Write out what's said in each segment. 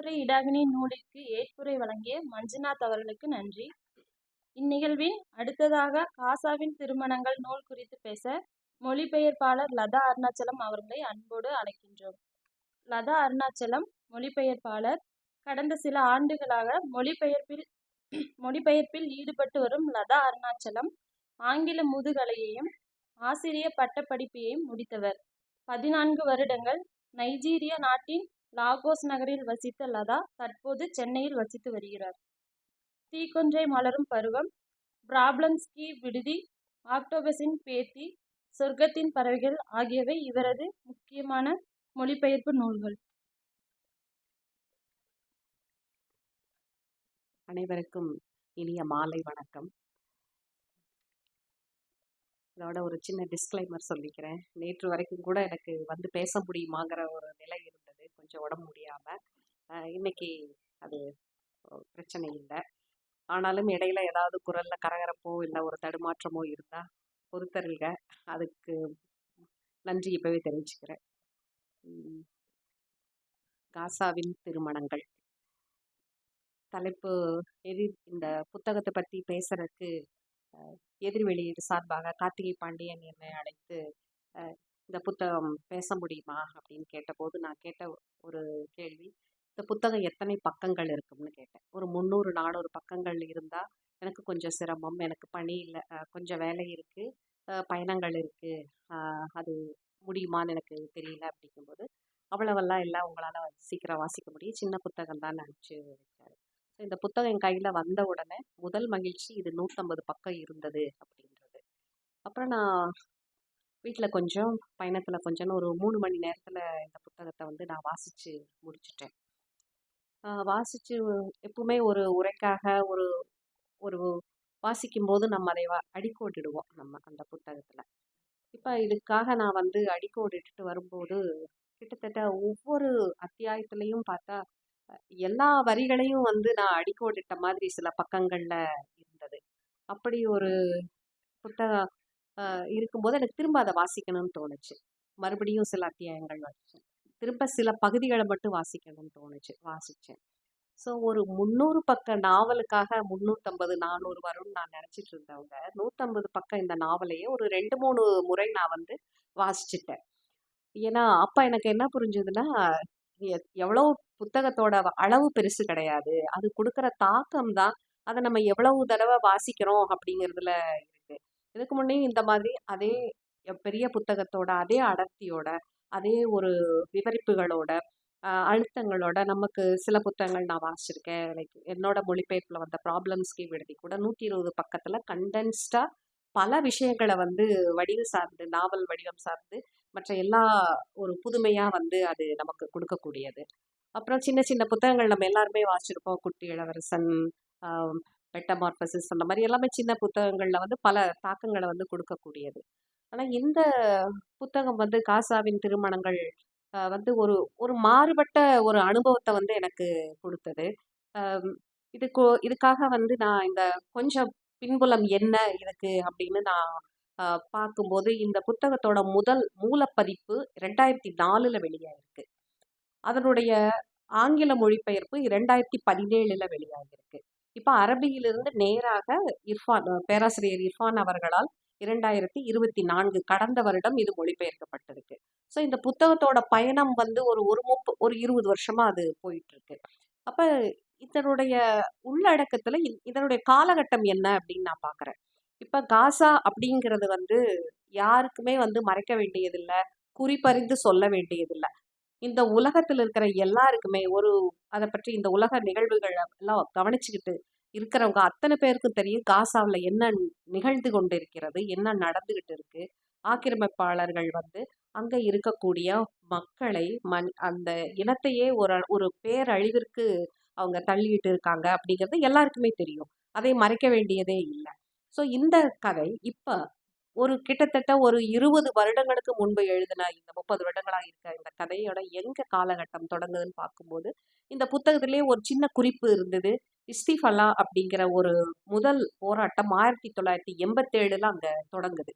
கட்டுரை இடாகினி நூலிற்கு ஏற்புரை வழங்கிய மஞ்சுநாத் அவர்களுக்கு நன்றி. இந்நிகழ்வின் அடுத்ததாக காசாவின் திருமணங்கள் நூல் குறித்து பேச மொழிபெயர்ப்பாளர் லதா அருணாச்சலம் அவர்களை அன்போடு அழைக்கின்றோம். லதா அருணாச்சலம் மொழிபெயர்ப்பாளர். கடந்த சில ஆண்டுகளாக மொழிபெயர்ப்பில் மொழிபெயர்ப்பில் ஈடுபட்டு வரும் லதா அருணாச்சலம் ஆங்கில முதுகலையையும் ஆசிரிய பட்டப்படிப்பையும் முடித்தவர். பதினான்கு வருடங்கள் நைஜீரிய நாட்டின் லாகோஸ் நகரில் வசித்த லதா தற்போது சென்னையில் வசித்து வருகிறார். தீக்கொன்றை மலரும் பருவம் பிராப்ளம்ஸ்கி விடுதி ஆக்டோபஸின் பேத்தி சொர்க்கத்தின் பறவைகள் ஆகியவை இவரது முக்கியமான மொழிபெயர்ப்பு நூல்கள். அனைவருக்கும் இனிய மாலை வணக்கம். இதோட ஒரு சின்ன டிஸ்க்ளைமர் சொல்லிக்கிறேன். நேற்று வரைக்கும் கூட எனக்கு வந்து பேச முடியுமாங்கிற ஒரு நிலை இருந்தது. கொஞ்சம் உடம்பு முடியாமல் இன்னைக்கு அது பிரச்சனை இல்லை. ஆனாலும் இடையில ஏதாவது குரல்ல கரகரப்போ இல்லை ஒரு தடுமாற்றமோ இருந்தால் பொறுத்தருங்க அதுக்கு நன்றி இப்பவே தெரிவிச்சுக்கிறேன். காசாவின் திருமணங்கள். தலைப்பு எதிர் இந்த புத்தகத்தை பற்றி பேசுறதுக்கு எதிர் வெளியீடு சார்பாக கார்த்திகை பாண்டியன் என்னை அழைத்து இந்த புத்தகம் பேச முடியுமா? அப்படின்னு கேட்டபோது நான் கேட்ட ஒரு கேள்வி இந்த புத்தகம் எத்தனை பக்கங்கள் இருக்கும்னு கேட்டேன். ஒரு முந்நூறு நானூறு பக்கங்கள் இருந்தால் எனக்கு கொஞ்சம் சிரமம் எனக்கு பணி இல்லை கொஞ்சம் வேலை இருக்குது பயணங்கள் இருக்குது அது முடியுமான்னு எனக்கு தெரியல அப்படிங்கும்போது அவ்வளவெல்லாம் இல்லை உங்களால் சீக்கிரம் வாசிக்க முடியும். சின்ன புத்தகம் தான் நினச்சி வச்சாரு. ஸோ இந்த புத்தகம் என் கையில் வந்த உடனே முதல் மகிழ்ச்சி இது நூற்றம்பது பக்கம் இருந்தது அப்படின்றது. அப்புறம் நான் வீட்டில் கொஞ்சம் பயணத்தில் கொஞ்சம்னு ஒரு மூணு மணி நேரத்தில் இந்த புத்தகத்தை வந்து நான் வாசித்து முடிச்சிட்டேன். வாசித்து எப்பவுமே ஒரு உரைக்காக ஒரு ஒரு வாசிக்கும்போது நம்ம அதை அடிக்கோடிடுவோம் நம்ம அந்த புத்தகத்தில். இப்போ இதுக்காக நான் வந்து அடிக்கோடிட்டுட்டு வரும்போது கிட்டத்தட்ட ஒவ்வொரு அத்தியாயத்துலேயும் பார்த்தா எல்லா வரிகளையும் வந்து நான் அடிக்கோடிட்ட மாதிரி சில பக்கங்களில் இருந்தது. அப்படி ஒரு புத்தகம் இருக்கும்போது எனக்கு திரும்ப அதை வாசிக்கணும்னு தோணுச்சு. மறுபடியும் சில அத்தியாயங்கள் வாசித்தேன் திரும்ப சில பகுதிகளை மட்டும் வாசிக்கணும்னு தோணுச்சு வாசித்தேன் ஸோ ஒரு முந்நூறு பக்க நாவலுக்காக முந்நூற்றம்பது நானூறு வரும்னு நான் நினச்சிட்டு இருந்தவங்க நூற்றம்பது பக்கம் இந்த நாவலையே ஒரு ரெண்டு மூணு முறை நான் வந்து வாசிச்சிட்டேன். ஏன்னா அப்போ எனக்கு என்ன புரிஞ்சதுன்னா எ- எவ்வளோ புத்தகத்தோட அளவு பெருசு கிடையாது. அது கொடுக்குற தாக்கம் தான் அதை நம்ம எவ்வளவு தடவை வாசிக்கிறோம் அப்படிங்கிறதுல இருக்கு. இதுக்கு முன்னே இந்த மாதிரி அதே பெரிய புத்தகத்தோட அதே அடர்த்தியோட அதே ஒரு விவரிப்புகளோட அழுத்தங்களோட நமக்கு சில புத்தகங்கள் நான் வாசிச்சிருக்கேன். லைக் என்னோட மொழிபெயர்ப்பில் வந்த ப்ராப்ளம்ஸ் கீவ் எழுதி கூட நூற்றி இருபது பக்கத்தில் கண்டென்ஸ்டாக பல விஷயங்களை வந்து வடிவம் சார்ந்து நாவல் வடிவம் சார்ந்து மற்ற எல்லா ஒரு புதுமையாக வந்து அது நமக்கு கொடுக்கக்கூடியது. அப்புறம் சின்ன சின்ன புத்தகங்கள் நம்ம எல்லாருமே வாசிச்சிருப்போம். குட்டி இளவரசன் மெட்டமார்பசிஸ் அந்த மாதிரி எல்லாமே சின்ன புத்தகங்களில் வந்து பல தாக்கங்களை வந்து கொடுக்கக்கூடியது. ஆனால் இந்த புத்தகம் வந்து காசாவின் திருமணங்கள் வந்து ஒரு ஒரு மாறுபட்ட ஒரு அனுபவத்தை வந்து எனக்கு கொடுத்தது. இது இதுக்கு இதுக்காக வந்து நான் இந்த கொஞ்சம் பின்புலம் என்ன இதுக்கு அப்படின்னு நான் பார்க்கும்போது இந்த புத்தகத்தோட முதல் மூலப்பதிப்பு ரெண்டாயிரத்தி நாலில் வெளியாயிருக்கு. அதனுடைய ஆங்கில மொழிபெயர்ப்பு இரண்டாயிரத்தி பதினேழில் வெளியாகிருக்கு இப்போ அரபியிலிருந்து நேராக இர்ஃபான் பேராசிரியர் இர்ஃபான் அவர்களால் இரண்டாயிரத்தி இருபத்தி நான்கு கடந்த வருடம் இது மொழிபெயர்க்கப்பட்டிருக்கு. ஸோ இந்த புத்தகத்தோட பயணம் வந்து ஒரு ஒரு முப்ப ஒரு இருபது வருஷமா அது போயிட்டு இருக்கு அப்ப இதனுடைய உள்ளடக்கத்துல இதனுடைய காலகட்டம் என்ன அப்படின்னு நான் பார்க்குறேன் இப்ப காசா அப்படிங்கிறது வந்து யாருக்குமே வந்து மறைக்க வேண்டியதில்லை குறிப்பறிந்து சொல்ல வேண்டியதில்லை. இந்த உலகத்தில் இருக்கிற எல்லாருக்குமே ஒரு அதை பற்றி இந்த உலக நிகழ்வுகள் எல்லாம் கவனிச்சுக்கிட்டு இருக்கிறவங்க அத்தனை பேருக்கும் தெரியும் காசாவில் என்ன நிகழ்ந்து கொண்டு இருக்கிறது என்ன நடந்துகிட்டு இருக்கு. ஆக்கிரமிப்பாளர்கள் வந்து அங்கே இருக்கக்கூடிய மக்களை மண் அந்த இனத்தையே ஒரு ஒரு பேரழிவிற்கு அவங்க தள்ளிட்டு இருக்காங்க அப்படிங்கிறது எல்லாருக்குமே தெரியும். அதை மறைக்க வேண்டியதே இல்லை. ஸோ இந்த கதை இப்போ ஒரு கிட்டத்தட்ட ஒரு இருபது வருடங்களுக்கு முன்பு எழுதின இந்த முப்பது வருடங்களாக இருக்க இந்த கதையோட எங்க காலகட்டம் தொடங்குதுன்னு பார்க்கும்போது இந்த புத்தகத்திலே ஒரு சின்ன குறிப்பு இருந்தது. இஸ்திஃபலா அப்படிங்கிற ஒரு முதல் போராட்டம் ஆயிரத்தி தொள்ளாயிரத்தி எண்பத்தேழுல அங்க தொடங்குது.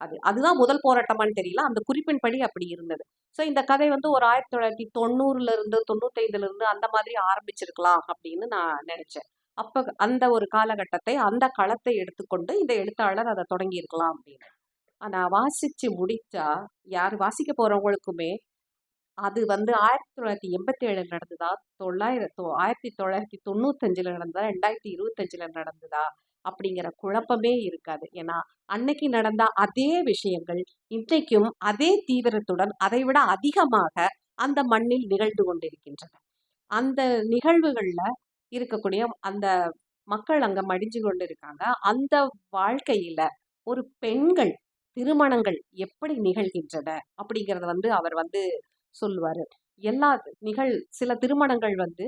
அது அதுதான் முதல் போராட்டமான்னு தெரியல. அந்த குறிப்பின்படி அப்படி இருந்தது. ஸோ இந்த கதை வந்து ஒரு ஆயிரத்தி தொள்ளாயிரத்தி தொண்ணூறுல இருந்து தொண்ணூத்தைந்துல இருந்து அந்த மாதிரி ஆரம்பிச்சிருக்கலாம் அப்படின்னு நான் நினைச்சேன். அப்ப அந்த ஒரு காலகட்டத்தை அந்த களத்தை எடுத்துக்கொண்டு இந்த எழுத்தாளர் அதை தொடங்கியிருக்கலாம் அப்படின்னு. ஆனா வாசிச்சு முடிச்சா யார் வாசிக்க போறவங்களுக்குமே அது வந்து ஆயிரத்தி தொள்ளாயிரத்தி எண்பத்தி ஏழுல நடந்ததா? தொள்ளாயிரத்தோ ஆயிரத்தி தொள்ளாயிரத்தி தொண்ணூத்தஞ்சுல நடந்ததா? ரெண்டாயிரத்தி இருபத்தஞ்சுல நடந்ததா? அப்படிங்கிற குழப்பமே இருக்காது. ஏன்னா அன்னைக்கு நடந்த அதே விஷயங்கள் இன்றைக்கும் அதே தீவிரத்துடன் அதை விட அதிகமாக அந்த மண்ணில் நிகழ்ந்து கொண்டிருக்கின்றன. அந்த நிகழ்வுகள்ல இருக்கக்கூடிய அந்த மக்கள் அங்கே மடிஞ்சு கொண்டு இருக்காங்க அந்த வாழ்க்கையில் ஒரு பெண்கள் திருமணங்கள் எப்படி நிகழ்கின்றன அப்படிங்கிறத வந்து அவர் வந்து சொல்லுவார். எல்லா நிகழ் சில திருமணங்கள் வந்து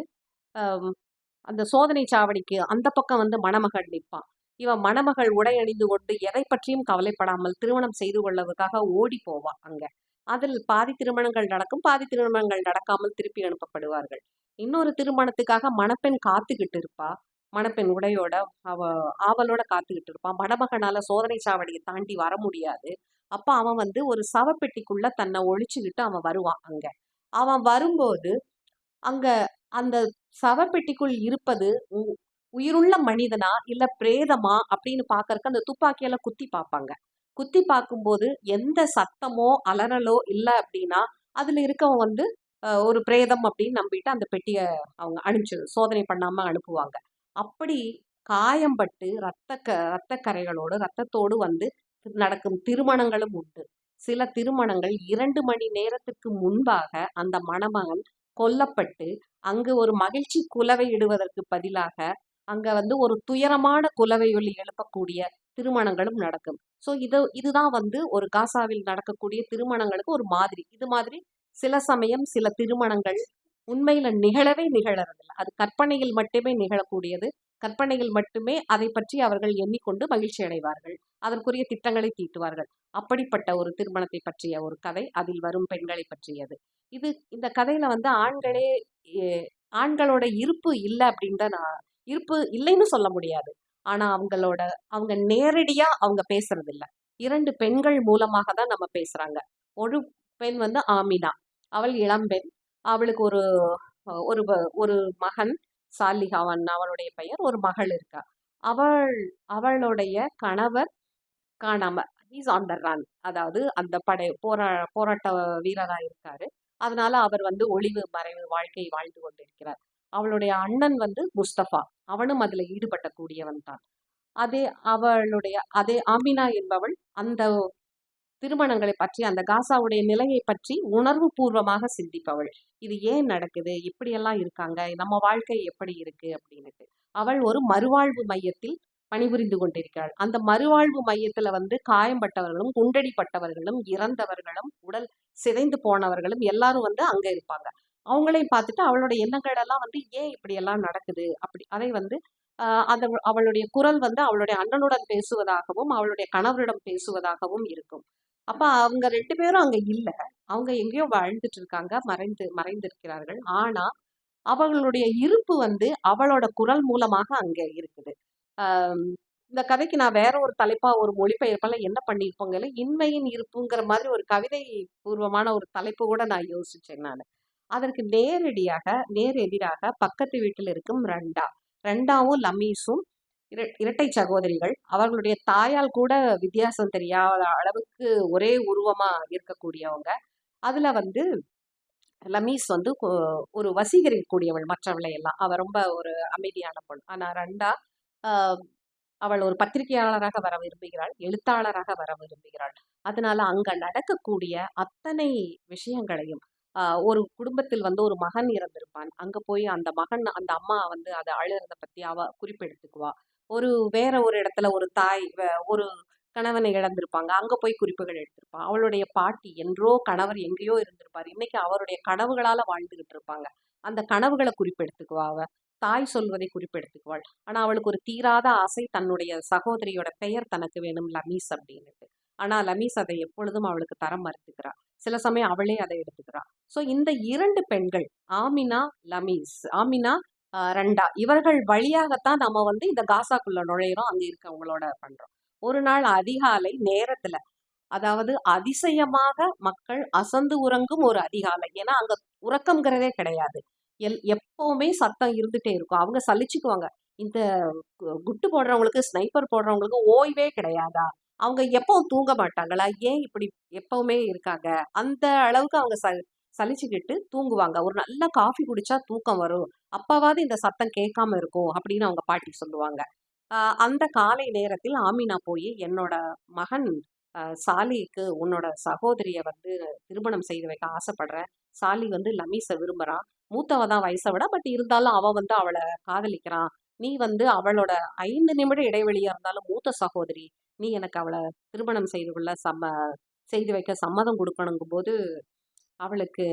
அந்த சோதனை சாவடிக்கு அந்த பக்கம் வந்து மணமகள் நிற்பான் இவன் மணமகள் உடை அணிந்து கொண்டு எதை பற்றியும் கவலைப்படாமல் திருமணம் செய்து கொள்வதற்காக ஓடி போவான் அங்க. அதில் பாதி திருமணங்கள் நடக்கும் பாதி திருமணங்கள் நடக்காமல் திருப்பி அனுப்பப்படுவார்கள். இன்னொரு திருமணத்துக்காக மணப்பெண் காத்துக்கிட்டு இருப்பா. மணப்பெண் உடையோட அவ ஆவலோட காத்துக்கிட்டு இருப்பான் மணமகனால சோதனை சாவடியை தாண்டி வர முடியாது. அப்ப அவன் வந்து ஒரு சவப்பெட்டிக்குள்ள தன்னை ஒழிச்சுக்கிட்டு அவன் வருவான் அங்க. அவன் வரும்போது அங்க அந்த சவப்பெட்டிக்குள் இருப்பது உ- உயிருள்ள மனிதனா இல்ல பிரேதமா அப்படின்னு பாக்கறதுக்கு அந்த துப்பாக்கியால குத்தி பார்ப்பாங்க. குத்தி பார்க்கும்போது எந்த சத்தமோ அலறலோ இல்லை அப்படின்னா அதில் இருக்கவங்க வந்து ஒரு பிரேதம் அப்படின்னு நம்பிட்டு அந்த பெட்டியை அவங்க அனுப்பிச்சு சோதனை பண்ணாமல் அனுப்புவாங்க. அப்படி காயம்பட்டு ரத்த க ரத்த கரைகளோடு ரத்தத்தோடு வந்து நடக்கும் திருமணங்களும் உண்டு. சில திருமணங்கள் இரண்டு மணி நேரத்துக்கு முன்பாக அந்த மணமகன் கொல்லப்பட்டு அங்கு ஒரு மகிழ்ச்சி குலவை இடுவதற்கு பதிலாக அங்க வந்து ஒரு துயரமான குலவை ஒளி எழுப்பக்கூடிய திருமணங்களும் நடக்கும். ஸோ இது இதுதான் வந்து ஒரு காசாவில் நடக்கக்கூடிய திருமணங்களுக்கு ஒரு மாதிரி. இது மாதிரி சில சமயம் சில திருமணங்கள் உண்மையில நிகழவே நிகழறதில்ல. அது கற்பனையில் மட்டுமே நிகழக்கூடியது. கற்பனையில் மட்டுமே அதை பற்றி அவர்கள் எண்ணிக்கொண்டு மகிழ்ச்சி அடைவார்கள். அதற்குரிய திட்டங்களை தீட்டுவார்கள். அப்படிப்பட்ட ஒரு திருமணத்தை பற்றிய ஒரு கதை அதில் வரும் பெண்களை பற்றியது. இது இந்த கதையில வந்து ஆண்களே ஆண்களோட இருப்பு இல்லை அப்படின்னு தான் நான் இருப்பு இல்லைன்னு சொல்ல முடியாது. ஆனா அவங்களோட அவங்க நேரடியா அவங்க பேசுறது இல்ல இரண்டு பெண்கள் மூலமாக தான் நம்ம பேசுறாங்க. ஒரு பெண் வந்து ஆமினா. அவள் இளம்பெண் அவளுக்கு ஒரு ஒரு வ- ஒரு மகன் சாலிகாவன் அவளுடைய பெயர். ஒரு மகள் இருக்கா. அவள் அவளுடைய கணவர் காணாம ஹீஸ் ஆன் த ரன் அதாவது அந்த படை போரா போராட்ட வீரராக இருக்காரு. அதனால அவர் வந்து ஒளிவு மறைவு வாழ்க்கை வாழ்ந்து கொண்டிருக்கிறார். அவளுடைய அண்ணன் வந்து முஸ்தபா. அவனும் அதில் ஈடுபடக்கூடியவன் தான். அதே அவளுடைய அதே ஆமினா என்பவள் அந்த திருமணங்களை பற்றி அந்த காசாவுடைய நிலையை பற்றி உணர்வு பூர்வமாக சிந்திப்பவள். இது ஏன் நடக்குது? இப்படியெல்லாம் இருக்காங்க. நம்ம வாழ்க்கை எப்படி இருக்கு? அப்படின்னுட்டு. அவள் ஒரு மறுவாழ்வு மையத்தில் பணிபுரிந்து கொண்டிருக்கிறாள். அந்த மறுவாழ்வு மையத்துல வந்து காயம்பட்டவர்களும் குண்டடிப்பட்டவர்களும் இறந்தவர்களும் உடல் சிதைந்து போனவர்களும் எல்லாரும் வந்து அங்க இருப்பாங்க. அவங்களையும் பார்த்துட்டு அவளோட எண்ணங்கள் எல்லாம் வந்து ஏன் இப்படி எல்லாம் நடக்குது? அப்படி அதை வந்து அந்த அவளுடைய குரல் வந்து அவளுடைய அண்ணனுடன் பேசுவதாகவும் அவளுடைய கணவரிடம் பேசுவதாகவும் இருக்கும். அப்ப அவங்க ரெண்டு பேரும் அங்க இல்ல. அவங்க எங்கேயோ வாழ்ந்துட்டு இருக்காங்க மறைந்து மறைந்திருக்கிறார்கள். ஆனா அவங்களுடைய இருப்பு வந்து அவளோட குரல் மூலமாக அங்க இருக்குது. இந்த கதைக்கு நான் வேற ஒரு தலைப்பா ஒரு மொழிபெயர்ப்பெல்லாம் என்ன பண்ணியிருப்போங்கல்ல இன்மையின் இருப்புங்கிற மாதிரி ஒரு கவிதை பூர்வமான ஒரு தலைப்பு கூட நான் யோசிச்சேன் நான். அதற்கு நேரடியாக நேர் எதிராக பக்கத்து வீட்டில் இருக்கும் ரண்டா. ரெண்டாவும் லமீஸும் இர- இரட்டை சகோதரிகள். அவர்களுடைய தாயால் கூட வித்தியாசம் தெரியாத அளவுக்கு ஒரே உருவமா இருக்கக்கூடியவங்க. அதுல வந்து லமீஸ் வந்து ஒரு வசீகரிக்கக்கூடியவள் மற்றவளை எல்லாம். அவள் ரொம்ப ஒரு அமைதியான பொண்ணு. ஆனா ரெண்டா அவள் ஒரு பத்திரிகையாளராக வர விரும்புகிறாள் எழுத்தாளராக வர விரும்புகிறாள். அதனால அங்க நடக்கக்கூடிய அத்தனை விஷயங்களையும் ஒரு குடும்பத்தில் வந்து ஒரு மகன் இறந்திருப்பான். அங்க போய் அந்த மகன் அந்த அம்மா வந்து அதை அழுறத பத்தி அவ குறிப்பெடுத்துக்குவா. ஒரு வேற ஒரு இடத்துல ஒரு தாய் வே- ஒரு கணவனை இழந்திருப்பாங்க. அங்க போய் குறிப்புகள் எடுத்திருப்பா. அவளுடைய பாட்டி என்றோ கணவர் எங்கேயோ இருந்திருப்பார். இன்னைக்கு அவருடைய கனவுகளால வாழ்ந்துகிட்டு இருப்பாங்க. அந்த கனவுகளை குறிப்பெடுத்துக்குவா அவ. தாய் சொல்வதை குறிப்பெடுத்துக்குவாள். ஆனா அவளுக்கு ஒரு தீராத ஆசை தன்னுடைய சகோதரியோட பெயர் தனக்கு வேணும் லமீஸ் அப்படின்னுட்டு. ஆனால் லமீஸ் அதை எப்பொழுதும் அவளுக்கு தர மறுத்துக்கிறா. சில சமயம் அவளே அதை எடுத்துக்கிறா. ஸோ இந்த இரண்டு பெண்கள் ஆமினா லமீஸ் ஆமினா ரெண்டா இவர்கள் வழியாகத்தான் நம்ம வந்து இந்த காசாக்குள்ள நுழையிறோம் அங்கே இருக்கவங்களோட பண்றோம். ஒரு நாள் அதிகாலை நேரத்துல அதாவது அதிசயமாக மக்கள் அசந்து உறங்கும் ஒரு அதிகாலை. ஏன்னா அங்க உறக்கம்ங்கிறதே கிடையாது. எல் எப்பவுமே சத்தம் இருந்துட்டே இருக்கும். அவங்க சலிச்சுக்குவாங்க. இந்த கு- குட்டு போடுறவங்களுக்கு ஸ்னைப்பர் போடுறவங்களுக்கு ஓய்வே கிடையாதா? அவங்க எப்பவும் தூங்க மாட்டாங்களா? ஏன் இப்படி எப்பவுமே இருக்காங்க? அந்த அளவுக்கு அவங்க ச சலிச்சுக்கிட்டு தூங்குவாங்க. ஒரு நல்ல காஃபி குடிச்சா தூக்கம் வரும். அப்பாவது இந்த சத்தம் கேட்காம இருக்கும் அப்படின்னு அவங்க பாட்டி சொல்லுவாங்க. அந்த காலை நேரத்தில் ஆமினா போய் என்னோட மகன் சாலிக்கு உன்னோட சகோதரிய வந்து திருமணம் செய்து வைக்க ஆசைப்படுறேன். சாலி வந்து லமீஸை விரும்புகிறான் மூத்தவ தான் வயசை விட பட் இருந்தாலும் அவன் வந்து அவளை காதலிக்கிறான். நீ வந்து அவளோட ஐந்து நிமிட இடைவெளியாக இருந்தாலும் மூத்த சகோதரி நீ எனக்கு அவளை திருமணம் செய்து கொள்ள சம்ம செய்து வைக்க சம்மதம் கொடுக்கணுங்கும் போது அவளுக்கு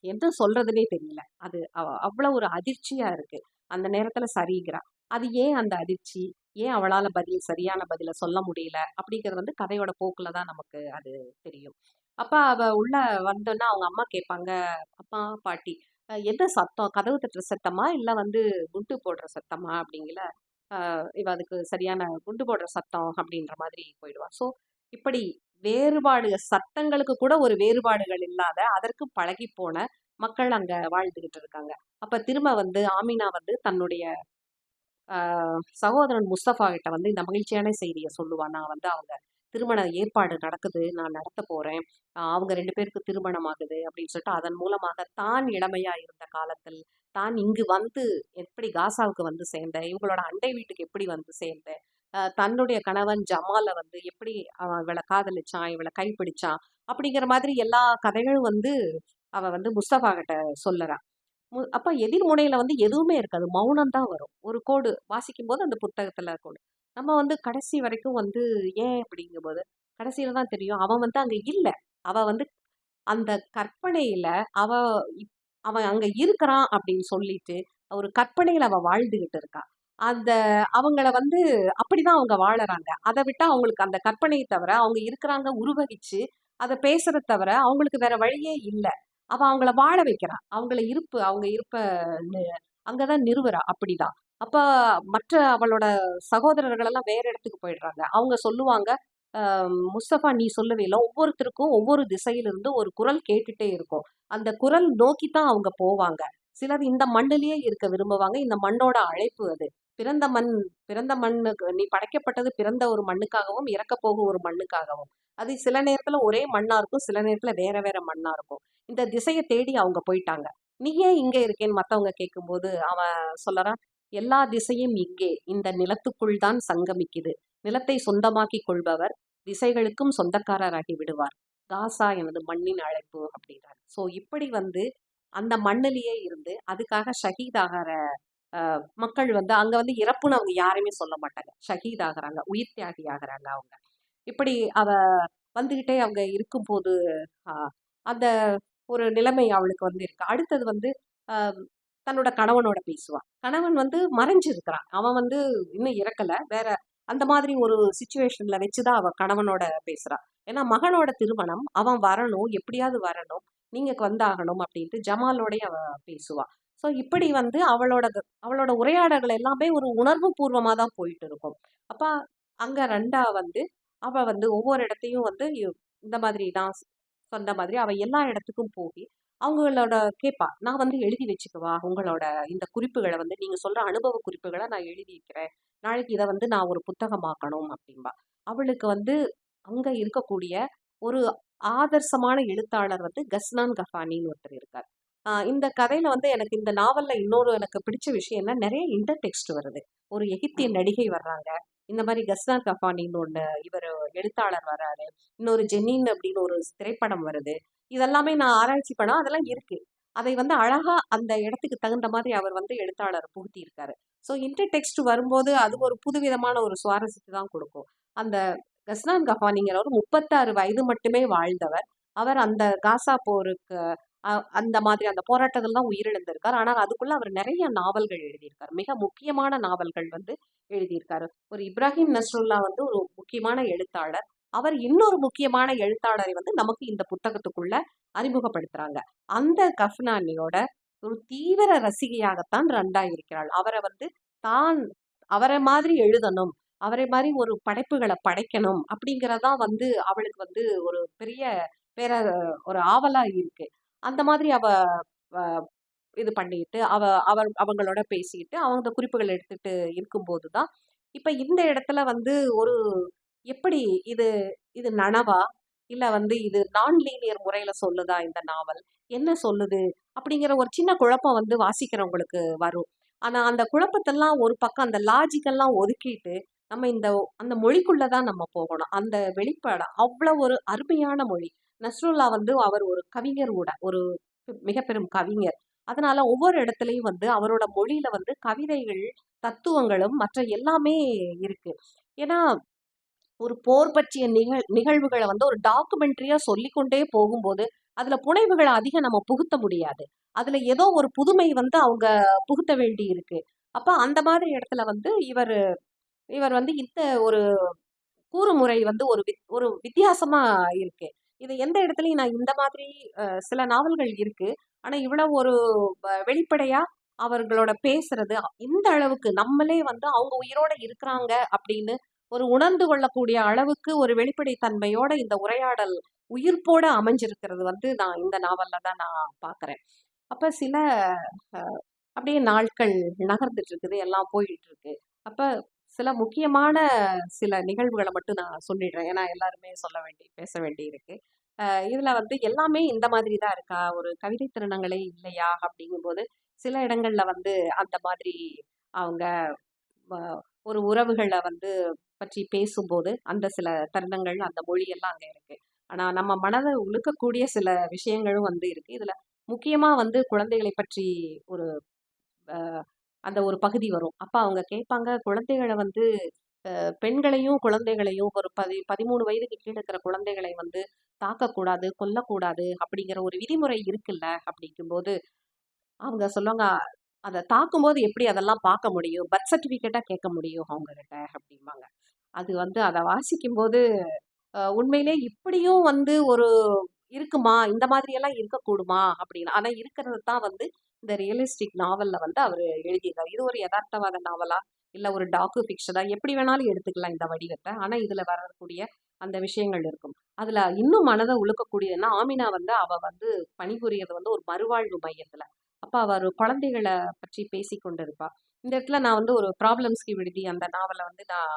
என்ன சொல்கிறதுனே தெரியல. அது அவ- ஒரு அதிர்ச்சியா இருக்கு. அந்த நேரத்துல சரிங்கிறா. அது ஏன் அந்த அதிர்ச்சி? ஏன் அவளால பதில் சரியான பதில சொல்ல முடியல? அப்படிங்கிறது வந்து கதையோட போக்குல தான் நமக்கு அது தெரியும். அப்ப அவ உள்ள வந்தோன்னா அவங்க அம்மா கேட்பாங்க அப்பா பாட்டி எந்த சத்தம்? கதவு தட்டுற சத்தமா? இல்ல வந்து குண்டு போடுற சத்தமா? அப்படிங்கிற இவ அதுக்கு சரியான குண்டு போடுற சத்தம் அப்படின்ற மாதிரி போயிடுவா. ஸோ இப்படி வேறுபாடு சத்தங்களுக்கு கூட ஒரு வேறுபாடுகள் இல்லாத அதற்கு பழகி போன மக்கள் அங்க வாழ்ந்துகிட்டு இருக்காங்க. அப்ப திரும்ப வந்து ஆமினா வந்து தன்னுடைய சகோதரன் முஸ்தபா கிட்ட வந்து இந்த மகிழ்ச்சியான செய்தியை சொல்லுவா. நான் வந்து அவங்க திருமண ஏற்பாடு நடக்குது நான் நடத்த போகிறேன் அவங்க ரெண்டு பேருக்கு திருமணம் ஆகுது அப்படின்னு சொல்லிட்டு அதன் மூலமாக தான் இளமையாக இருந்த காலத்தில் தான் இங்கு வந்து எப்படி காசாவுக்கு வந்து சேர்ந்த இவங்களோட அண்டை வீட்டுக்கு எப்படி வந்து சேர்ந்தேன் தன்னுடைய கணவன் ஜமாலை வந்து எப்படி இவளை காதலிச்சான் இவளை கைப்பிடிச்சான் அப்படிங்கிற மாதிரி எல்லா கதைகளும் வந்து அவ வந்து முஸ்தபா கிட்ட சொல்லுறான் மு- அப்போ எதிர்முனையில் வந்து எதுவுமே இருக்காது மௌனம் தான் வரும். ஒரு கோடு வாசிக்கும் போது அந்த புத்தகத்தில் கோடு. நம்ம வந்து கடைசி வரைக்கும் வந்து ஏன் அப்படிங்கும்போது கடைசியில தான் தெரியும். அவன் வந்து அங்கே இல்லை. அவள் வந்து அந்த கற்பனையில் அவ இப்- அவன் அங்கே இருக்கிறான் அப்படின்னு சொல்லிட்டு ஒரு கற்பனையில் அவள் வாழ்ந்துகிட்டு இருக்கா. அந்த அவங்கள வந்து அப்படிதான் அவங்க வாழறாங்க. அதை விட்டா அவங்களுக்கு அந்த கற்பனையை தவிர அவங்க இருக்கிறாங்க உருவகிச்சு அதை பேசுறத தவிர அவங்களுக்கு வேற வழியே இல்லை. அவ அவங்கள வாழ வைக்கிறான் அவங்கள இருப்பு அவங்க இருப்ப அங்கதான் நிறுவரா அப்படிதான். அப்ப மற்ற அவளோட சகோதரர்கள் எல்லாம் வேற இடத்துக்கு போயிடுறாங்க. அவங்க சொல்லுவாங்க முஸ்தபா நீ சொல்லவே இல்லை. ஒவ்வொருத்தருக்கும் ஒவ்வொரு திசையிலிருந்து ஒரு குரல் கேட்டுட்டே இருக்கும். அந்த குரல் நோக்கி தான் அவங்க போவாங்க. சிலர் இந்த மண்ணிலேயே இருக்க விரும்புவாங்க. இந்த மண்ணோட அழைப்பு அது. பிறந்த மண் பிறந்த மண்ணுக்கு நீ படைக்கப்பட்டது பிறந்த ஒரு மண்ணுக்காகவும் இறக்க போகும் ஒரு மண்ணுக்காகவும். அது சில நேரத்துல ஒரே மண்ணா இருக்கும். சில நேரத்துல வேற வேற மண்ணா இருக்கும். இந்த திசையை தேடி அவங்க போயிட்டாங்க. நீ ஏன் இங்க இருக்கேன்னு மத்தவங்க கேட்கும்போது அவன் சொல்லறான் எல்லா திசையும் இங்கே. இந்த நிலத்துக்குள் தான் சங்கமிக்குது. நிலத்தை சொந்தமாக்கி கொள்பவர் திசைகளுக்கும் சொந்தக்காரராகி விடுவார். காசா எனது மண்ணின் அழைப்பு அப்படின்றார். ஸோ இப்படி வந்து அந்த மண்ணிலேயே இருந்து அதுக்காக ஷஹீத் ஆகிற மக்கள் வந்து அங்கே வந்து இறப்புன்னு அவங்க யாருமே சொல்ல மாட்டாங்க. ஷஹீத் உயிர் தியாகி ஆகிறாங்க அவங்க. இப்படி அவ வந்துகிட்டே அவங்க இருக்கும்போது அந்த ஒரு நிலைமை அவளுக்கு வந்து இருக்கு. அடுத்தது வந்து தன்னோட கணவனோட பேசுவான். கணவன் வந்து மறைஞ்சிருக்கிறான். அவன் வந்து இன்னும் இறக்கல. வேற அந்த மாதிரி ஒரு சுச்சுவேஷன்ல வச்சுதான் அவன் கணவனோட பேசுறான். ஏன்னா மகனோட திருமணம் அவன் வரணும் எப்படியாவது வரணும் நீங்க வந்தாகணும் அப்படின்ட்டு ஜமாலோடய அவ பேசுவான். ஸோ இப்படி வந்து அவளோட அவளோட உரையாடல்கள் எல்லாமே ஒரு உணர்வு பூர்வமாக தான் போயிட்டு இருக்கும் அப்போ அங்கே ரெண்டா வந்து அவள் வந்து ஒவ்வொரு இடத்தையும் வந்து இந்த மாதிரி தான் சொன்ன மாதிரி அவள் எல்லா இடத்துக்கும் போய் அவங்களோட கேட்பா நான் வந்து எழுதி வச்சுக்கவா? உங்களோட இந்த குறிப்புகளை வந்து நீங்க சொல்ற அனுபவ குறிப்புகளை நான் எழுதி வைக்கிறேன். நாளைக்கு இதை வந்து நான் ஒரு புத்தகமாக்கணும் அப்படின்பா அவளுக்கு வந்து அங்க இருக்கக்கூடிய ஒரு ஆதர்சமான எழுத்தாளர் வந்து கஸ்னான் கஃபானின்னு ஒருத்தர் இருக்கார். இந்த கதையில வந்து எனக்கு இந்த நாவல்ல இன்னொரு எனக்கு பிடிச்ச விஷயம் என்ன? நிறைய இன்டர் டெக்ஸ்ட் வருது. ஒரு எகிப்திய நடிகை வர்றாங்க. இந்த மாதிரி கஸ்னான் கஃபானின்னு ஒன்று இவர் எழுத்தாளர் வர்றாரு இன்னொரு ஜென்னின் அப்படின்னு ஒரு திரைப்படம் வருது. இதெல்லாமே நான் ஆராய்ச்சி பண்ணா அதெல்லாம் இருக்கு. அதை வந்து அழகா அந்த இடத்துக்கு தகுந்த மாதிரி அவர் வந்து எழுத்தாளர் புகுத்தி இருக்காரு ஸோ இன்டர் டெக்ஸ்ட் வரும்போது அது ஒரு புதுவிதமான ஒரு சுவாரஸ்யத்தை தான் கொடுக்கும். அந்த கஸ்னான் கஃபானிங்கிறவர் முப்பத்தாறு வயது மட்டுமே வாழ்ந்தவர். அவர் அந்த காசா போருக்கு அந்த மாதிரி அந்த போராட்டத்தில் தான் உயிரிழந்திருக்கார். ஆனால் அதுக்குள்ள அவர் நிறைய நாவல்கள் எழுதியிருக்கார். மிக முக்கியமான நாவல்கள் வந்து எழுதியிருக்காரு. ஒரு இப்ராஹிம் நஸ்ருல்லா வந்து ஒரு முக்கியமான எழுத்தாளர். அவர் இன்னொரு முக்கியமான எழுத்தாளரை வந்து நமக்கு இந்த புத்தகத்துக்குள்ள அறிமுகப்படுத்துறாங்க. அந்த கஃப்னானியோட ஒரு தீவிர ரசிகையாகத்தான் ரண்டா இருக்கிறாள் அவரை வந்து தான் அவரை மாதிரி எழுதணும் அவரை மாதிரி ஒரு படைப்புகளை படைக்கணும் அப்படிங்கிறதான் வந்து அவளுக்கு வந்து ஒரு பெரிய பேர ஒரு ஆவலா இருக்கு. அந்த மாதிரி அவ இது பண்ணிட்டு அவ அவர் அவங்களோட பேசிட்டு அவங்க குறிப்புகள் எடுத்துட்டு இருக்கும்போது தான் இப்போ இந்த இடத்துல வந்து ஒரு எப்படி இது இது நனவா? இல்லை வந்து இது நான் லீனியர் முறையில் சொல்லுதா இந்த நாவல்? என்ன சொல்லுது? அப்படிங்கிற ஒரு சின்ன குழப்பம் வந்து வாசிக்கிறவங்களுக்கு வரும். ஆனால் அந்த குழப்பத்தெல்லாம் ஒரு பக்கம் அந்த லாஜிக்கெல்லாம் ஒதுக்கிட்டு நம்ம இந்த அந்த மொழிக்குள்ளே தான் நம்ம போகணும். அந்த வெளிப்பாடு அவ்வளோ ஒரு அருமையான மொழி. நஸ்ருல்லா வந்து அவர் ஒரு கவிஞர் கூட ஒரு மிக பெரும் கவிஞர். அதனால ஒவ்வொரு இடத்துலையும் வந்து அவரோட மொழியில வந்து கவிதைகள் தத்துவங்களும் மற்ற எல்லாமே இருக்கு. ஏன்னா ஒரு போர் பற்றிய நிகழ் நிகழ்வுகளை வந்து ஒரு டாக்குமெண்ட்ரியா சொல்லிக்கொண்டே போகும்போது அதுல புனைவுகளை அதிகம் நம்ம புகுத்த முடியாது. அதுல ஏதோ ஒரு புதுமை வந்து அவங்க புகுத்த வேண்டி இருக்கு. அப்ப அந்த மாதிரி இடத்துல வந்து இவர் இவர் வந்து இந்த ஒரு கூறுமுறை வந்து ஒரு வித்- ஒரு வித்தியாசமா இருக்கு. இது எந்த இடத்துலையும் நான் இந்த மாதிரி சில நாவல்கள் இருக்குது ஆனால் இவ்வளோ ஒரு வ- அவர்களோட பேசுறது இந்த அளவுக்கு நம்மளே வந்து அவங்க உயிரோட இருக்கிறாங்க அப்படின்னு ஒரு உணர்ந்து கொள்ளக்கூடிய அளவுக்கு ஒரு வெளிப்படைத்தன்மையோட இந்த உரையாடல் உயிர்ப்போட அமைஞ்சிருக்கிறது வந்து நான் இந்த நாவலில் தான் நான் பார்க்குறேன் அப்போ சில அப்படியே நாட்கள் நகர்ந்துட்டு இருக்குது எல்லாம் போயிட்டு இருக்கு. அப்போ சில முக்கியமான சில நிகழ்வுகளை மட்டும் நான் சொல்லிடுறேன். ஏன்னா எல்லாருமே சொல்ல வேண்டி பேச வேண்டி இருக்கு இதில் வந்து எல்லாமே இந்த மாதிரி தான் இருக்கா? ஒரு கவிதை திருநங்களே இல்லையா? அப்படிங்கும்போது சில இடங்களில் வந்து அந்த மாதிரி அவங்க வ- ஒரு உறவுகளை வந்து பற்றி பேசும்போது அந்த சில தருணங்கள் அந்த மொழியெல்லாம் அங்கே இருக்குது ஆனால் நம்ம மனதை உழுக்கக்கூடிய சில விஷயங்களும் வந்து இருக்குது இதில் முக்கியமாக வந்து குழந்தைகளை பற்றி ஒரு அந்த ஒரு பகுதி வரும். அப்போ அவங்க கேட்பாங்க குழந்தைகளை வந்து பெண்களையும் குழந்தைகளையும் ஒரு பதி பதிமூணு வயதுக்கு கீழே இருக்கிற குழந்தைகளை வந்து தாக்கக்கூடாது கொல்லக்கூடாது அப்படிங்கிற ஒரு விதிமுறை இருக்குல்ல அப்படிங்கும்போது அவங்க சொல்லுவாங்க அதை தாக்கும்போது எப்படி அதெல்லாம் பார்க்க முடியும்? பர்த் சர்டிஃபிகேட்டாக கேட்க முடியும் அவங்க கிட்ட அப்படிம்பாங்க. அது வந்து அதை வாசிக்கும் போது உண்மையிலே இப்படியும் வந்து ஒரு இருக்குமா? இந்த மாதிரியெல்லாம் இருக்கக்கூடுமா? அப்படின்னு. ஆனால் இருக்கிறது தான் வந்து இந்த ரியலிஸ்டிக் நாவலில் வந்து அவர் எழுதியிருக்காரு. இது ஒரு யதார்த்தவாத நாவலா? இல்லை ஒரு டாக்கு ஃபிக்ஷனா எப்படி வேணாலும் எடுத்துக்கலாம் இந்த வடிவத்தை. ஆனால் இதில் வரக்கூடிய அந்த விஷயங்கள் இருக்கும். அதில் இன்னும் மனதை உழுக்கக்கூடியதுன்னா ஆமினா வந்து அவள் வந்து பணிபுரியது வந்து ஒரு மறுவாழ்வு மையத்தில். அப்போ அவர் குழந்தைகளை பற்றி பேசி கொண்டிருப்பா இந்த இடத்துல நான் வந்து ஒரு ப்ராப்ளம்ஸ்க்கு விடுதி அந்த நாவலை வந்து நான்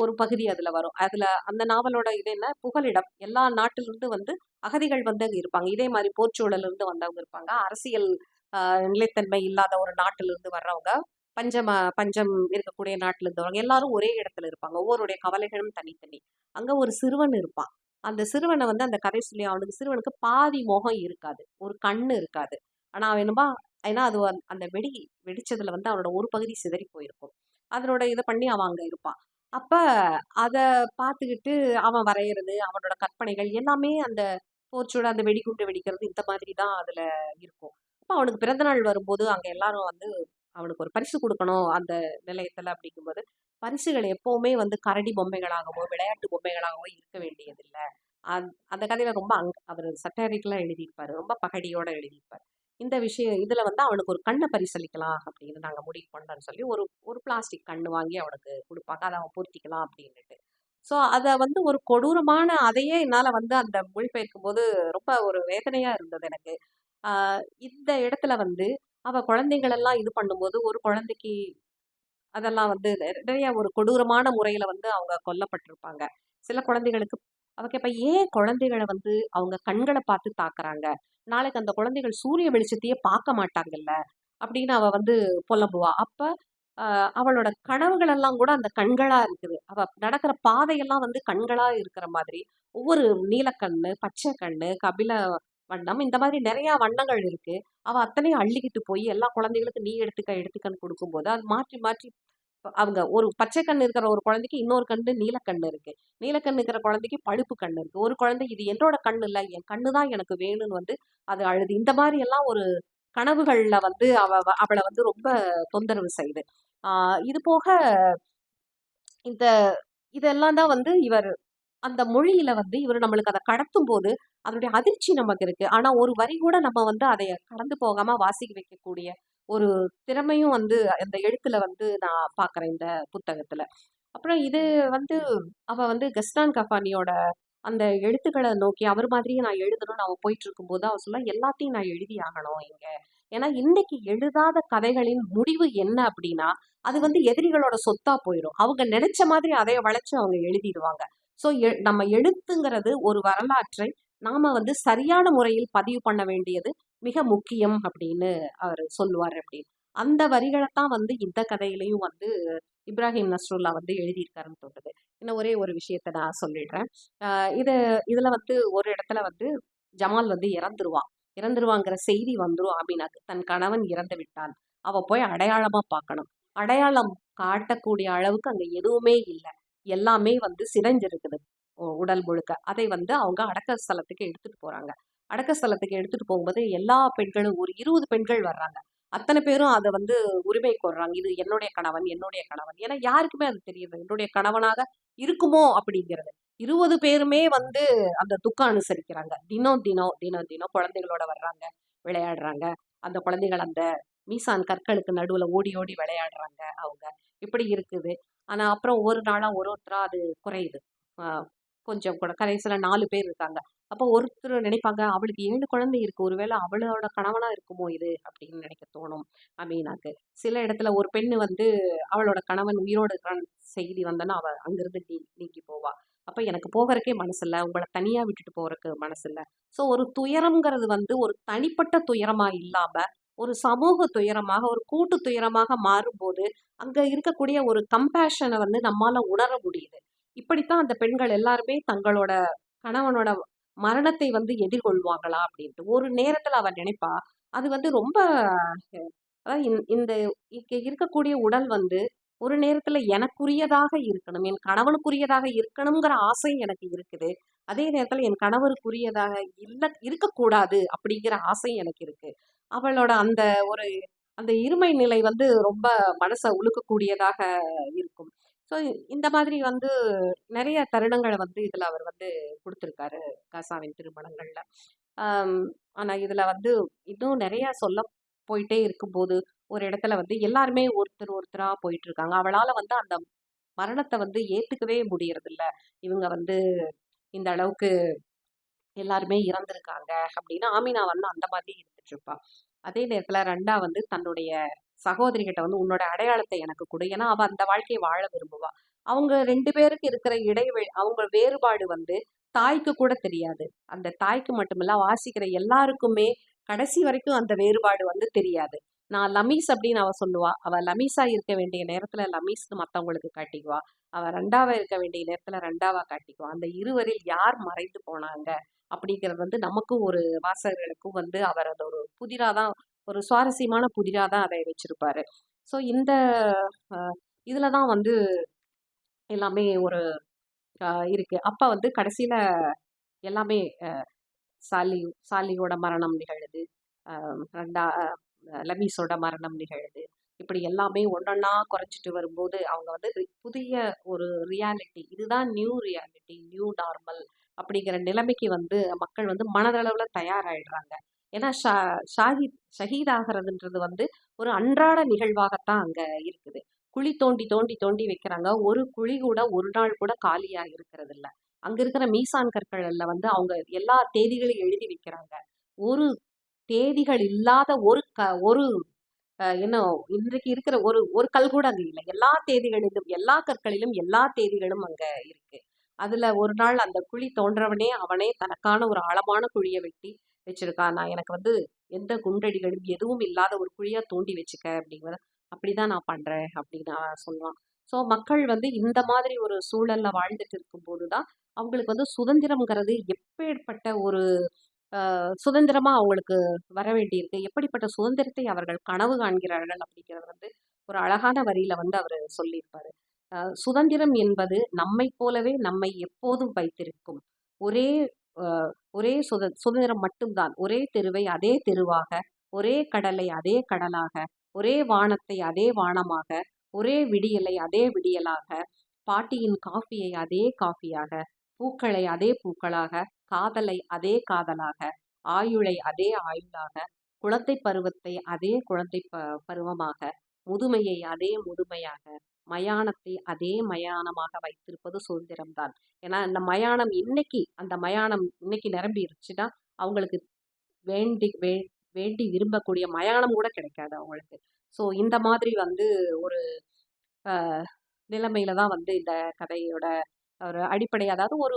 ஒரு பகுதி அதில் வரும். அதில் அந்த நாவலோட இது என்ன? புகலிடம். எல்லா நாட்டிலிருந்து வந்து அகதிகள் வந்து இருப்பாங்க. இதே மாதிரி போர்ச்சூழலிருந்து வந்தவங்க இருப்பாங்க. அரசியல் நிலைத்தன்மை இல்லாத ஒரு நாட்டிலிருந்து வர்றவங்க பஞ்சம பஞ்சம் இருக்கக்கூடிய நாட்டில் இருந்தவங்க வரவங்க எல்லாரும் ஒரே இடத்துல இருப்பாங்க. ஒவ்வொருடைய கவலைகளும் தனித்தனி. அங்கே ஒரு சிறுவன் இருப்பான். அந்த சிறுவனை வந்து அந்த கதை சொல்லி அவனுக்கு சிறுவனுக்கு பாதி முகம் இருக்காது. ஒரு கண்ணு இருக்காது. ஆனால் அவன் என்னப்பா ஏன்னா அது அந்த வெடி வெடிச்சதுல வந்து அவனோட ஒரு பகுதி சிதறி போயிருக்கும். அதனோட இதை பண்ணி அவன் அங்கே இருப்பான். அப்போ அதை பார்த்துக்கிட்டு அவன் வரைகிறது அவனோட கற்பனைகள் எல்லாமே அந்த போர்ச்சோட அந்த வெடிகுண்டு வெடிக்கிறது இந்த மாதிரி தான் அதில் இருக்கும். அப்போ அவனுக்கு பிறந்தநாள் வரும்போது அங்கே எல்லாரும் வந்து அவனுக்கு ஒரு பரிசு கொடுக்கணும் அந்த நிலையத்தில் அப்படிங்கும்போது பரிசுகள் எப்போவுமே வந்து கரடி பொம்மைகளாகவோ விளையாட்டு பொம்மைகளாகவோ இருக்க வேண்டியதில்லை. அந் அந்த கதையில ரொம்ப அங் அவர் சட்டாரிக்கெல்லாம் எழுதியிருப்பாரு. ரொம்ப பகடியோட எழுதியிருப்பார். இந்த விஷயம் இதில் வந்து அவனுக்கு ஒரு கண்ணை பரிசளிக்கலாம் அப்படின்னு நாங்கள் முடிவு பண்ணோம்னு சொல்லி ஒரு ஒரு பிளாஸ்டிக் கண்ணு வாங்கி அவனுக்கு கொடுப்பாங்க. அதை அவன் பூர்த்திக்கலாம் அப்படின்ட்டு ஸோ அதை வந்து ஒரு கொடூரமான அதையே என்னால் வந்து அந்த மொழிபெயர்க்கும் போது ரொம்ப ஒரு வேதனையாக இருந்தது எனக்கு. இந்த இடத்துல வந்து அவள் குழந்தைங்களெல்லாம் இது பண்ணும்போது ஒரு குழந்தைக்கு அதெல்லாம் வந்து நிறைய ஒரு கொடூரமான முறையில் வந்து அவங்க கொல்லப்பட்டிருப்பாங்க. சில குழந்தைகளுக்கு அவ கேட்பா ஏன் குழந்தைகளை வந்து அவங்க கண்களை பார்த்து தாக்குறாங்க? நாளைக்கு அந்த குழந்தைகள் சூரிய வெளிச்சத்தையே பார்க்க மாட்டாங்கல்ல? அப்படின்னு அவள் வந்து புலம்புவா. அப்போ அவளோட கனவுகள் எல்லாம் கூட அந்த கண்களா இருக்குது. அவ நடக்கிற பாதையெல்லாம் வந்து கண்களா இருக்கிற மாதிரி ஒவ்வொரு நீலக்கண்ணு பச்சை கண்ணு கபில வண்ணம். இந்த மாதிரி நிறையா வண்ணங்கள் இருக்குது அவள் அத்தனையும் அள்ளிக்கிட்டு போய் எல்லா குழந்தைகளுக்கும் நீ எடுத்துக்க எடுத்துக்கன்னு கொடுக்கும்போது அது மாற்றி மாற்றி அவங்க ஒரு பச்சை கண் இருக்கிற ஒரு குழந்தைக்கு இன்னொரு கண்ணு நீலக்கண் இருக்கு. நீலக்கண் இருக்கிற குழந்தைக்கு பழுப்பு கண் இருக்கு. ஒரு குழந்தை இது என்னோட கண்ணு இல்லை என் கண்ணு தான் எனக்கு வேணும்னு வந்து அது அழுது. இந்த மாதிரி எல்லாம் ஒரு கனவுகள்ல வந்து அவ அவளை வந்து ரொம்ப தொந்தரவு செய்யுது ஆஹ் இது போக இந்த இதெல்லாம் தான் வந்து இவர் அந்த மொழியில வந்து இவர் நம்மளுக்கு அதை கடத்தும் போது அதனுடைய அதிர்ச்சி நமக்கு இருக்கு. ஆனா ஒரு வரி கூட நம்ம வந்து அதை கடந்து போகாம வாசிக்க வைக்கக்கூடிய ஒரு திறமையும் வந்து அந்த எழுத்துல வந்து நான் பாக்குறேன் இந்த புத்தகத்துல. அப்புறம் இது வந்து அவ வந்து கஸ்டான் கஃபானியோட அந்த எழுத்துக்களை நோக்கி அவர் மாதிரியே நான் எழுதணும்னு அவன் போயிட்டு இருக்கும்போது அவ சொல்ல எல்லாத்தையும் நான் எழுதி ஆகணும் இங்க. ஏன்னா இன்னைக்கு எழுதாத கதைகளின் முடிவு என்ன அப்படின்னா அது வந்து எதிரிகளோட சொத்தா போயிடும் அவங்க நினைச்ச மாதிரி அதை வளைச்சு அவங்க எழுதிடுவாங்க. ஸோ நம்ம எழுத்துங்கிறது ஒரு வரலாற்றை நாம் வந்து சரியான முறையில் பதிவு பண்ண வேண்டியது மிக முக்கியம் அப்படின்னு அவர் சொல்லுவார் அப்படின்னு. அந்த வரிகளை தான் வந்து இந்த கதையிலையும் வந்து இப்ராஹிம் நஸ்ருல்லா வந்து எழுதியிருக்காருன்னு தோணுது. இன்னும் ஒரே ஒரு விஷயத்த நான் சொல்லிடுறேன். இது இதில் வந்து ஒரு இடத்துல வந்து ஜமால் வந்து இறந்துருவான் இறந்துருவாங்கிற செய்தி வந்துடும் அப்படின்னா தன் கணவன் இறந்து விட்டான். அவள் போய் அடையாளமாக பார்க்கணும். அடையாளம் காட்டக்கூடிய அளவுக்கு அங்கே எதுவுமே இல்லை. எல்லாமே வந்து சிதைஞ்சிருக்குது. உடல் முழுக்க. அதை வந்து அவங்க அடக்க ஸ்தலத்துக்கு எடுத்துட்டு போறாங்க. அடக்க ஸ்தலத்துக்கு எடுத்துட்டு போகும்போது எல்லா பெண்களும் ஒரு இருபது பெண்கள் வர்றாங்க. அத்தனை பேரும் அதை வந்து உரிமை கோர்றாங்க. இது என்னுடைய கணவன் என்னுடைய கணவன். ஏன்னா யாருக்குமே அது தெரியுது. என்னுடைய கணவனாக இருக்குமோ அப்படிங்கிறது. இருபது பேருமே வந்து அந்த துக்கம் அனுசரிக்கிறாங்க. தினம் தினம் தினம் தினம் குழந்தைகளோட வர்றாங்க விளையாடுறாங்க. அந்த குழந்தைகள் அந்த மீசான் கற்களுக்கு நடுவில் ஓடி ஓடி விளையாடுறாங்க அவங்க. இப்படி இருக்குது. ஆனால் அப்புறம் ஒரு நாளாக ஒரு ஒருத்தராக அது குறையுது. கொஞ்சம் கூட கடைசியில் நாலு பேர் இருக்காங்க. அப்போ ஒருத்தர் நினைப்பாங்க அவளுக்கு ஏழு குழந்தை இருக்கு. ஒருவேளை அவளோட கணவனாக இருக்குமோ இது? அப்படின்னு நினைக்க தோணும் அமீனாக்கு. சில இடத்துல ஒரு பெண் வந்து அவளோட கணவன் உயிரோடு இருக்கிறான் செய்தி வந்தோன்னா அவள் அங்கிருந்து நீ நீக்கி போவா. அப்போ எனக்கு போகிறக்கே மனசு இல்லை உங்களை தனியாக விட்டுட்டு போகிறக்கு மனசு இல்லை ஸோ ஒரு துயரம்ங்கிறது வந்து ஒரு தனிப்பட்ட துயரமாக இல்லாமல் ஒரு சமூக துயரமாக ஒரு கூட்டு துயரமாக மாறும்போது அங்கே இருக்கக்கூடிய ஒரு கம்பேஷனை வந்து நம்மால் உணர முடியுது. இப்படித்தான் அந்த பெண்கள் எல்லாருமே தங்களோட கணவனோட மரணத்தை வந்து எதிர்கொள்வாங்களா அப்படின்ட்டு. ஒரு நேரத்தில் அவ நினைப்பா அது வந்து ரொம்ப அதாவது இந்த இந்த இருக்கக்கூடிய உடல் வந்து ஒரு நேரத்தில் எனக்குரியதாக இருக்கணும் என் கணவனுக்குரியதாக இருக்கணுங்கிற ஆசை எனக்கு இருக்குது. அதே நேரத்தில் என் கணவருக்குரியதாக இல்லை இருக்கக்கூடாது அப்படிங்கிற ஆசை எனக்கு இருக்கு. அவளோட அந்த ஒரு அந்த இருமை நிலை வந்து ரொம்ப மனசை உலுக்கக்கூடியதாக இருக்கும். ஸோ இந்த மாதிரி வந்து நிறைய தருணங்களை வந்து இதில் அவர் வந்து கொடுத்துருக்காரு காசாவின் திருமணங்களில். ஆனால் இதில் வந்து இன்னும் நிறையா சொல்ல போயிட்டே இருக்கும்போது ஒரு இடத்துல வந்து எல்லாருமே ஒருத்தர் ஒருத்தராக போயிட்டு இருக்காங்க வந்து அந்த மரணத்தை வந்து ஏற்றுக்கவே முடியறதில்ல. இவங்க வந்து இந்த அளவுக்கு எல்லாருமே இறந்துருக்காங்க அப்படின்னு ஆமினா வந்து அந்த மாதிரி இருந்துட்டு இருப்பா. அதே நேரத்தில் ரெண்டா வந்து தன்னுடைய சகோதரிகிட்ட வந்து உன்னோட அடையாளத்தை எனக்கு கொடு. ஏன்னா அவள் அந்த வாழ்க்கையை வாழ விரும்புவா. அவங்க ரெண்டு பேருக்கு இருக்கிற இடைவெளி அவங்க வேறுபாடு வந்து தாய்க்கு கூட தெரியாது. அந்த தாய்க்கு மட்டுமில்ல வாசிக்கிற எல்லாருக்குமே கடைசி வரைக்கும் அந்த வேறுபாடு வந்து தெரியாது. நான் லமீஸ் அப்படின்னு அவ சொல்லுவா. அவ லமீஸா இருக்க வேண்டிய நேரத்துல லமீஸ்னு மத்தவங்களுக்கு காட்டிக்குவா. அவ ரெண்டாவா இருக்க வேண்டிய நேரத்துல ரெண்டாவா காட்டிக்குவா. அந்த இருவரில் யார் மறைந்து போனாங்க? அப்படிங்கிறது வந்து நமக்கும் ஒரு வாசகர்களுக்கும் வந்து அவர் அதை ஒரு புதிராக தான் ஒரு சுவாரஸ்யமான புதிராக தான் அதை வச்சிருப்பாரு. ஸோ இந்த இதில் தான் வந்து எல்லாமே ஒரு இருக்குது இருக்கு. அப்ப வந்து கடைசியில எல்லாமே சாலி சாலியோட மரணம் நிகழுது ரெண்டா லமீஸோட மரணம் நிகழுது இப்படி எல்லாமே ஒன்றொன்னா குறைச்சிட்டு வரும்போது அவங்க வந்து புதிய ஒரு ரியாலிட்டி இதுதான் நியூ ரியாலிட்டி நியூ நார்மல் அப்படிங்கிற நிலைமைக்கு வந்து மக்கள் வந்து மனதளவில் தயாராகிடுறாங்க ஏன்னா ஷா ஷாஹித் ஷஹீத் ஆகிறதுன்றது வந்து ஒரு அன்றாட நிகழ்வாகத்தான் அங்கே இருக்குது. குழி தோண்டி தோண்டி தோண்டி வைக்கிறாங்க. ஒரு குழி கூட ஒரு நாள் கூட காலியாக இருக்கிறது இல்லை அங்கே இருக்கிற மீசான் கற்கள்ல வந்து அவங்க எல்லா தேதிகளையும் எழுதி வைக்கிறாங்க. ஒரு தேதிகள் இல்லாத ஒரு க ஒரு என்ன இன்றைக்கு இருக்கிற ஒரு ஒரு கல் கூட அங்கே இல்லை. எல்லா தேதிகளிலும் எல்லா கற்களிலும் எல்லா தேதிகளும் அங்கே இருக்கு. அதில் ஒரு நாள் அந்த குழி தோன்றவனே அவனே தனக்கான ஒரு ஆழமான குழியை வெட்டி வச்சிருக்கான் நான் எனக்கு வந்து எந்த குண்டடிகளும் எதுவும் இல்லாத ஒரு குழியாக தோண்டி வச்சுக்க அப்படிங்கிற அப்படிதான் நான் பண்ணுறேன் அப்படின்னு சொல்லுவான். ஸோ மக்கள் வந்து இந்த மாதிரி ஒரு சூழலில் வாழ்ந்துட்டு இருக்கும்போது தான் அவங்களுக்கு வந்து சுதந்திரம்ங்கிறது எப்பேற்பட்ட ஒரு சுதந்திரமாக அவங்களுக்கு வர வேண்டியிருக்கு. எப்படிப்பட்ட சுதந்திரத்தை அவர்கள் கனவு காண்கிறார்கள் அப்படிங்கிறது வந்து ஒரு அழகான வரியில் வந்து அவர் சொல்லியிருப்பாரு. சுதந்திரம் என்பது நம்மை போலவே நம்மை எப்போதும் வைத்திருக்கும். ஒரே ஒரே சுத சுதந்திரம் மட்டும்தான். ஒரே தெருவை அதே தெருவாக ஒரே கடலை அதே கடலாக ஒரே வானத்தை அதே வானமாக ஒரே விடியலை அதே விடியலாக பாட்டியின் காஃபியை அதே காஃபியாக பூக்களை அதே பூக்களாக காதலை அதே காதலாக ஆயுளை அதே ஆயுளாக குழந்தை பருவத்தை அதே குழந்தை ப பருவமாக முதுமையை அதே முதுமையாக மயானத்தை அதே மயானமாக வைத்திருப்பது சுதந்திரம்தான். ஏன்னா இந்த மயானம் இன்னைக்கு அந்த மயானம் இன்னைக்கு நிரம்பிருச்சுன்னா அவங்களுக்கு வேண்டி வே வேண்டி விரும்பக்கூடிய மயானம் கூட கிடைக்காது அவங்களுக்கு. ஸோ இந்த மாதிரி வந்து ஒரு நிலைமையில தான் வந்து இந்த கதையோட ஒரு அடிப்படை அதாவது ஒரு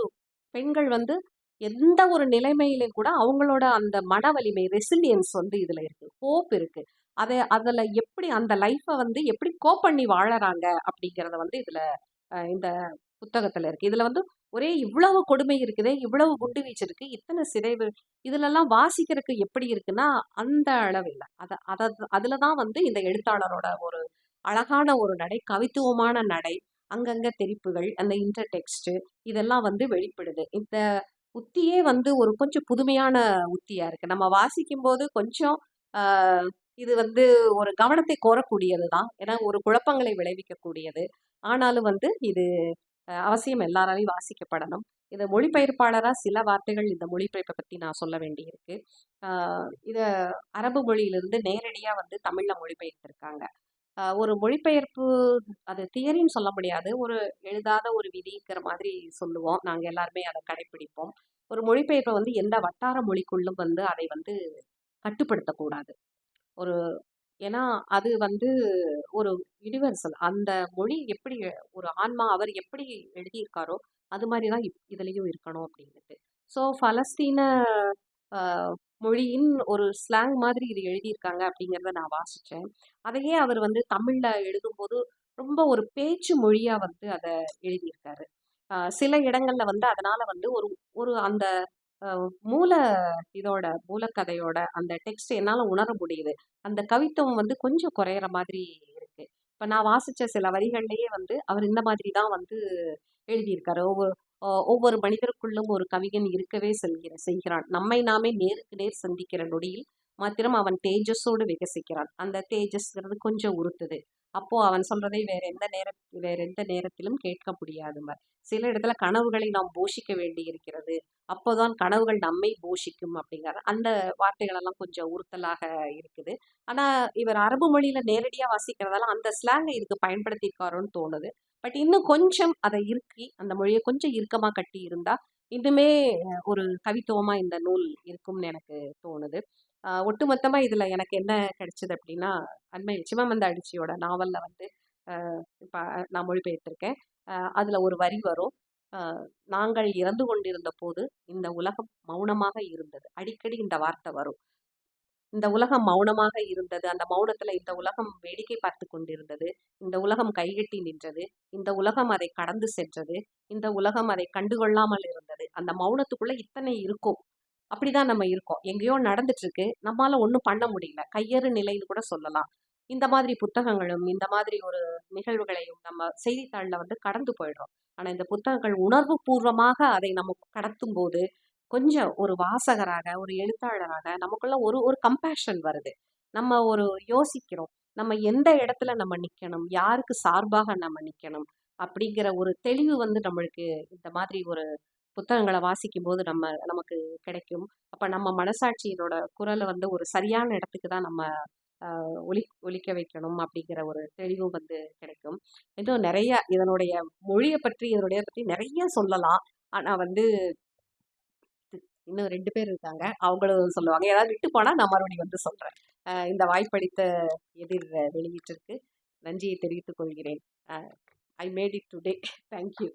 பெண்கள் வந்து எந்த ஒரு நிலைமையிலும் கூட அவங்களோட அந்த மன வலிமை ரெசிலியன்ஸ் வந்து இதில் இருக்குது ஹோப் இருக்குது அதை அதில் எப்படி அந்த லைஃப்பை வந்து எப்படி கோப் பண்ணி வாழறாங்க அப்படிங்கிறத வந்து இதில் இந்த புத்தகத்தில் இருக்குது இதில் வந்து ஒரே இவ்வளவு கொடுமை இருக்குதே இவ்வளவு குண்டு வீச்சு இருக்கு இத்தனை சிதைவு இதுலெல்லாம் வாசிக்கிறதுக்கு எப்படி இருக்குன்னா அந்த அளவில் அதை அதில் தான் வந்து இந்த எழுத்தாளரோட ஒரு அழகான ஒரு நடை கவித்துவமான நடை அங்கங்கே தெரிப்புகள் அந்த இன்டர் டெக்ஸ்ட்டு இதெல்லாம் வந்து வெளிப்படுது. இந்த உத்தியே வந்து ஒரு கொஞ்சம் புதுமையான உத்தியாக இருக்குது நம்ம வாசிக்கும் போது கொஞ்சம் இது வந்து ஒரு கவனத்தை கோரக்கூடியது தான் ஏன்னா ஒரு குழப்பங்களை விளைவிக்கக்கூடியது. ஆனாலும் வந்து இது அவசியம் எல்லாராலையும் வாசிக்கப்படணும். இந்த மொழிபெயர்ப்பாளராக சில வார்த்தைகள் இந்த மொழிபெயர்ப்பை பற்றி நான் சொல்ல வேண்டியிருக்கு. இதை அரபு மொழியிலிருந்து நேரடியாக வந்து தமிழில் மொழிபெயர்த்திருக்காங்க. ஒரு மொழிபெயர்ப்பு அது தியரின்னு சொல்ல முடியாது. ஒரு எழுதாத ஒரு விதிங்கிற மாதிரி சொல்லுவோம். நாங்கள் எல்லாருமே அதை கடைபிடிப்போம் ஒரு மொழிபெயர்ப்பை வந்து எந்த வட்டார மொழிக்குள்ளும் வந்து அதை வந்து கட்டுப்படுத்தக்கூடாது. ஒரு ஏன்னா அது வந்து ஒரு யுனிவர்சல். அந்த மொழி எப்படி ஒரு ஆன்மா அவர் எப்படி எழுதியிருக்காரோ அது மாதிரி தான் இப் இதுலேயும் இருக்கணும் அப்படின்ட்டு ஸோ பலஸ்தீன மொழியின் ஒரு ஸ்லாங் மாதிரி இது எழுதியிருக்காங்க அப்படிங்கிறத நான் வாசித்தேன் அதையே அவர் வந்து தமிழில் எழுதும்போது ரொம்ப ஒரு பேச்சு மொழியாக வந்து அதை எழுதியிருக்காரு. சில இடங்களில் வந்து அதனால் வந்து ஒரு ஒரு அந்த மூல இதோட மூலக்கதையோட அந்த டெக்ஸ்ட் என்னால் உணர முடியுது. அந்த கவித்துவம் வந்து கொஞ்சம் குறையிற மாதிரி இருக்கு. இப்போ நான் வாசித்த சில வரிகள்லேயே வந்து அவர் இந்த மாதிரி தான் வந்து எழுதியிருக்காரு. ஒவ்வொரு ஒவ்வொரு மனிதருக்குள்ளும் ஒரு கவிஞன் இருக்கவே செல்கிற செய்கிறான். நம்மை நாமே நேருக்கு நேர் சந்திக்கிற நொடியில் மாத்திரம் அவன் தேஜஸோடு விகசிக்கிறான். அந்த தேஜஸ்ங்கிறது கொஞ்சம் உறுத்துது. அப்போது அவன் சொல்றதை வேற எந்த நேர வேற எந்த நேரத்திலும் கேட்க முடியாது சில இடத்துல கனவுகளை நாம் போஷிக்க வேண்டி இருக்கிறது. அப்போதான் கனவுகள் நம்மை போஷிக்கும் அப்படிங்கிற அந்த வார்த்தைகள் எல்லாம் கொஞ்சம் உறுத்தலாக இருக்குது. ஆனால் இவர் அரபு மொழியில நேரடியாக வாசிக்கிறதால அந்த ஸ்லாங்கை இதுக்கு பயன்படுத்தியிருக்காருன்னு தோணுது. பட் இன்னும் கொஞ்சம் அதை இறுக்கி அந்த மொழியை கொஞ்சம் இறுக்கமாக கட்டி இருந்தா இன்னுமே ஒரு கவித்துவமாக இந்த நூல் இருக்கும்னு எனக்கு தோணுது. ஒட்டுமொத்தமாக இதில் எனக்கு என்ன கிடைச்சது அப்படின்னா அண்மை சிவமந்த அடிச்சியோட நாவலில் வந்து இப்போ நான் மொழிபெயர்த்திருக்கேன். அதில் ஒரு வரி வரும். நாங்கள் இறந்து கொண்டிருந்த போது இந்த உலகம் மௌனமாக இருந்தது. அடிக்கடி இந்த வார்த்தை வரும். இந்த உலகம் மௌனமாக இருந்தது. அந்த மௌனத்துல இந்த உலகம் வேடிக்கை பார்த்து கொண்டிருந்தது. இந்த உலகம் கைகட்டி நின்றது. இந்த உலகம் அதை கடந்து சென்றது. இந்த உலகம் அதை கண்டுகொள்ளாமல் இருந்தது. அந்த மௌனத்துக்குள்ள இத்தனை இருக்கும். அப்படிதான் நம்ம இருக்கோம். எங்கேயோ நடந்துட்டு இருக்கு நம்மால ஒன்றும் பண்ண முடியல. கையறு நிலைன்னு கூட சொல்லலாம். இந்த மாதிரி புத்தகங்களும் இந்த மாதிரி ஒரு நிகழ்வுகளையும் நம்ம செய்தித்தாளில் வந்து கடந்து போயிடுறோம். ஆனால் இந்த புத்தகங்கள் உணர்வு பூர்வமாக அதை நம்ம கடத்தும் போது கொஞ்சம் ஒரு வாசகராக ஒரு எழுத்தாளராக நமக்குள்ள ஒரு ஒரு கம்பேஷன் வருது. நம்ம ஒரு யோசிக்கிறோம். நம்ம எந்த இடத்துல நம்ம நிற்கணும் யாருக்கு சார்பாக நம்ம நிற்கணும் அப்படிங்கிற ஒரு தெளிவு வந்து நம்மளுக்கு இந்த மாதிரி ஒரு புத்தகங்களை வாசிக்கும் போது நம்ம நமக்கு கிடைக்கும். அப்ப நம்ம மனசாட்சியினோட குரலை வந்து ஒரு சரியான இடத்துக்கு தான் நம்ம ஒலி ஒலிக்க வைக்கணும் அப்படிங்கிற ஒரு தெளிவும் வந்து கிடைக்கும். இன்னும் நிறைய இதனுடைய மொழியை பற்றி இதனுடைய பற்றி நிறைய சொல்லலாம். ஆனா வந்து இன்னும் ரெண்டு பேர் இருக்காங்க. அவங்களும் சொல்லுவாங்க. ஏதாவது விட்டு போனா நான் மறுபடியும் வந்து சொல்றேன். இந்த வாய்ப்பளித்த எதிர் வெளியீட்டிற்கு நன்றியை தெரிவித்துக் கொள்கிறேன். I made it today thank you